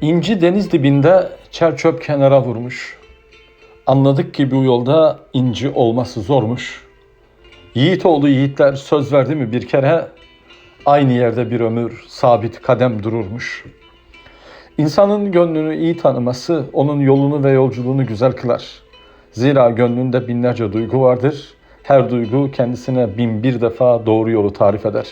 İnci deniz dibinde çer çöp kenara vurmuş. Anladık ki bu yolda inci olması zormuş. Yiğit oğlu yiğitler söz verdi mi bir kere aynı yerde bir ömür sabit kadem dururmuş. İnsanın gönlünü iyi tanıması onun yolunu ve yolculuğunu güzel kılar. Zira gönlünde binlerce duygu vardır. Her duygu kendisine bin bir defa doğru yolu tarif eder.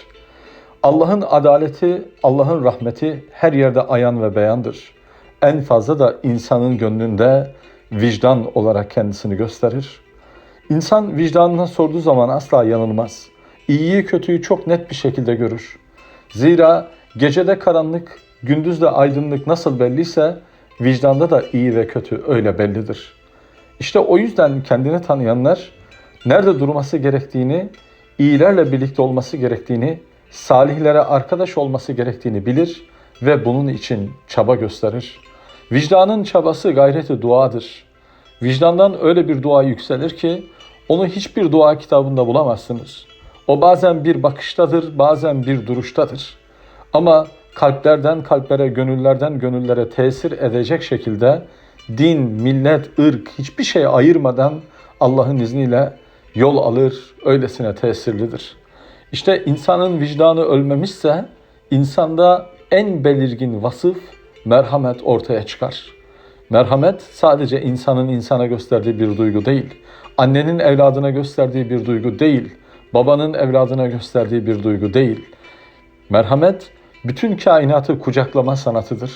Allah'ın adaleti, Allah'ın rahmeti her yerde ayan ve beyandır. En fazla da insanın gönlünde vicdan olarak kendisini gösterir. İnsan vicdanına sorduğu zaman asla yanılmaz. İyiyi kötüyü çok net bir şekilde görür. Zira gecede karanlık, gündüzde aydınlık nasıl belliyse vicdanda da iyi ve kötü öyle bellidir. İşte o yüzden kendini tanıyanlar nerede durması gerektiğini, iyilerle birlikte olması gerektiğini, salihlere arkadaş olması gerektiğini bilir ve bunun için çaba gösterir. Vicdanın çabası gayreti duadır. Vicdandan öyle bir dua yükselir ki onu hiçbir dua kitabında bulamazsınız. O bazen bir bakıştadır, bazen bir duruştadır. Ama kalplerden kalplere, gönüllerden gönüllere tesir edecek şekilde din, millet, ırk hiçbir şey ayırmadan Allah'ın izniyle yol alır, öylesine tesirlidir. İşte insanın vicdanı ölmemişse insanda en belirgin vasıf merhamet ortaya çıkar. Merhamet sadece insanın insana gösterdiği bir duygu değil. Annenin evladına gösterdiği bir duygu değil. Babanın evladına gösterdiği bir duygu değil. Merhamet bütün kainatı kucaklama sanatıdır.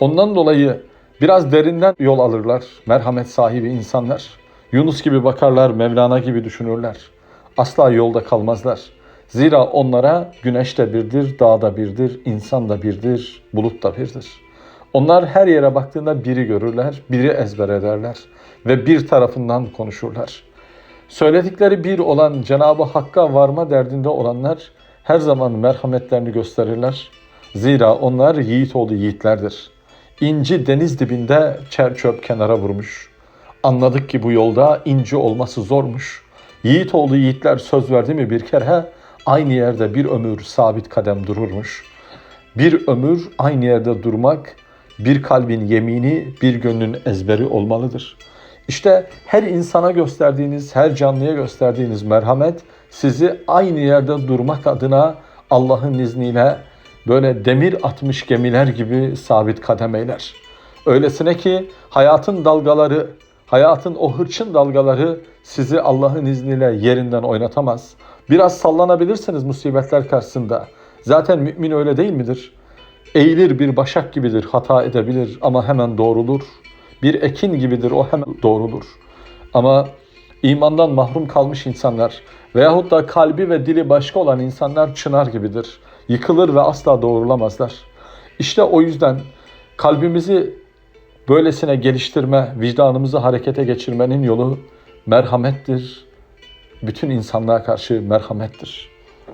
Ondan dolayı biraz derinden yol alırlar merhamet sahibi insanlar. Yunus gibi bakarlar, Mevlana gibi düşünürler. Asla yolda kalmazlar. Zira onlara güneş de birdir, dağ da birdir, insan da birdir, bulut da birdir. Onlar her yere baktığında biri görürler, biri ezber ederler ve bir tarafından konuşurlar. Söyledikleri bir olan Cenab-ı Hakk'a varma derdinde olanlar her zaman merhametlerini gösterirler. Zira onlar yiğit oğlu yiğitlerdir. İnci deniz dibinde çer çöp kenara vurmuş. Anladık ki bu yolda inci olması zormuş. Yiğit oğlu yiğitler söz verdi mi bir kere aynı yerde bir ömür sabit kadem dururmuş. Bir ömür aynı yerde durmak bir kalbin yemini, bir gönlün ezberi olmalıdır. İşte her insana gösterdiğiniz, her canlıya gösterdiğiniz merhamet sizi aynı yerde durmak adına Allah'ın izniyle böyle demir atmış gemiler gibi sabit kadem eyler. Öylesine ki hayatın dalgaları, hayatın o hırçın dalgaları sizi Allah'ın izniyle yerinden oynatamaz. Biraz sallanabilirsiniz musibetler karşısında. Zaten mümin öyle değil midir? Eğilir bir başak gibidir, hata edebilir ama hemen doğrulur. Bir ekin gibidir, o hemen doğrulur. Ama imandan mahrum kalmış insanlar veyahut da kalbi ve dili başka olan insanlar çınar gibidir. Yıkılır ve asla doğrulamazlar. İşte o yüzden kalbimizi böylesine geliştirme, vicdanımızı harekete geçirmenin yolu merhamettir. Bütün insanlığa karşı merhamettir.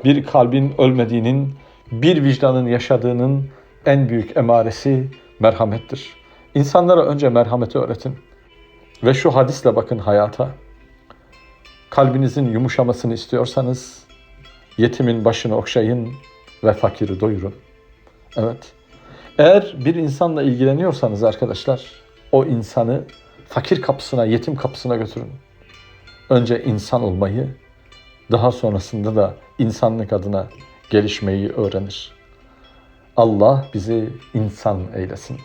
Bir kalbin ölmediğinin, bir vicdanın yaşadığının en büyük emaresi merhamettir. İnsanlara önce merhameti öğretin. Ve şu hadisle bakın hayata. Kalbinizin yumuşamasını istiyorsanız yetimin başını okşayın ve fakiri doyurun. Evet. Eğer bir insanla ilgileniyorsanız arkadaşlar o insanı fakir kapısına, yetim kapısına götürün. Önce insan olmayı, daha sonrasında da insanlık adına gelişmeyi öğrenir. Allah bizi insan eylesin.